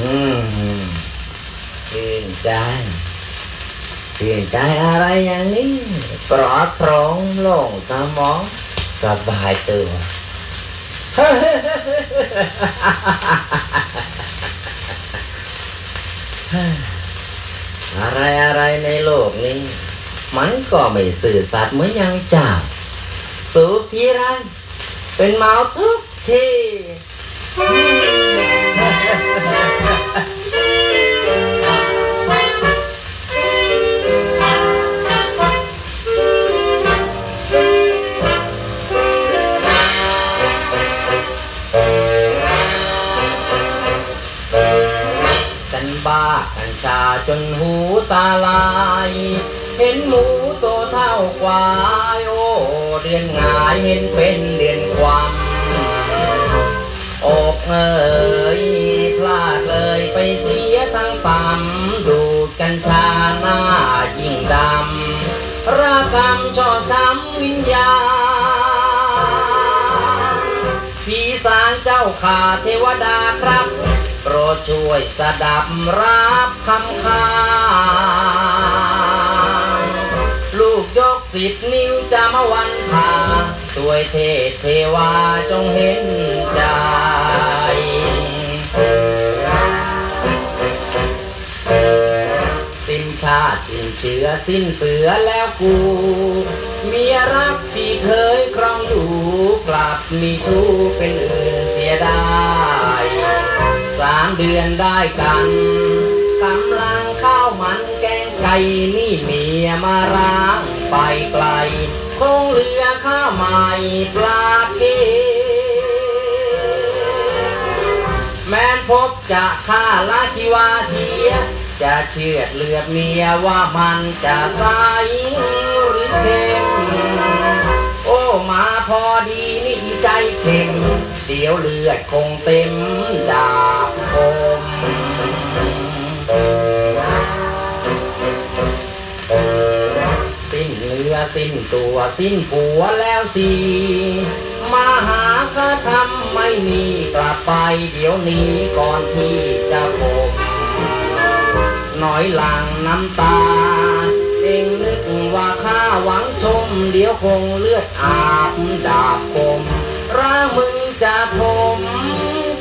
อืมชื่นใจชื่นใจอะไรอย่างนี้ปลอดโปร่งโล่งสมองสบายตัวอะไรอะไรในโลกนี้ มันก็ไม่สื่อสัตย์เหมือนอย่างเจ้าสูบทีไรเป็นเมาทุกที นบ้ากันชาจนหูตาลาย เห็นหมูตัวเท่ากวายโอ้เรียนงายเห็นเป็นเรียนความอกเอ๋ยพลาดเลยไปเสียทั้งปั๊มดูดกัญชาหน้ายิ่งดำรากรรมชอช้ำวิญญาณผีสางเจ้าข่าเทวดาครับ โปรดช่วยสดับรับคำคางลูกยกสิบนิ้วจะมาวันทาสวยเทพเทวาจงเห็นใจสิ้นชาติสิ้นเชื้อสิ้นเสือแล้วกูเมียรักที่เคยครองอยู่กลับมีชู้เป็นอื่นเสียได้ามเดือนได้กันกำลังข้าวมันแกงไก่นี่เมียมาร้างไปไกล คงเหลือข้าใหม่ปลาเกแม้นพบจะฆ่าลาชีวาเทีย จะเชือดเลือดเมียว่ามันจะใสหรือเค็ เข็มเดี๋ยวเลือดคงเต็มดาบคมสิ้นเนื้อสิ้นตัวสิ้นผัวแล้วสิมาหาก็ทำไม่มีกลับไปเดี๋ยวนี้ก่อนที่จะผมหน่อยหลังน้ำตา เองนึกว่าข้าหวังชม เดี๋ยวคงเลือดอาบดาบคม ร่ามึงจะทม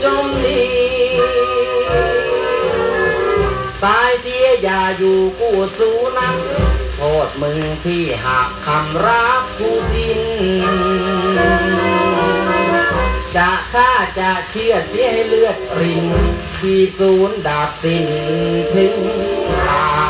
จมดีตายเสียอย่าอยู่กู้สู้นักโทษมึงที่หักคำรักกูดิน จะฆ่าจะเชื่อเสียให้เลือดรินที่ศูนย์ดาบสิ้นถึงตา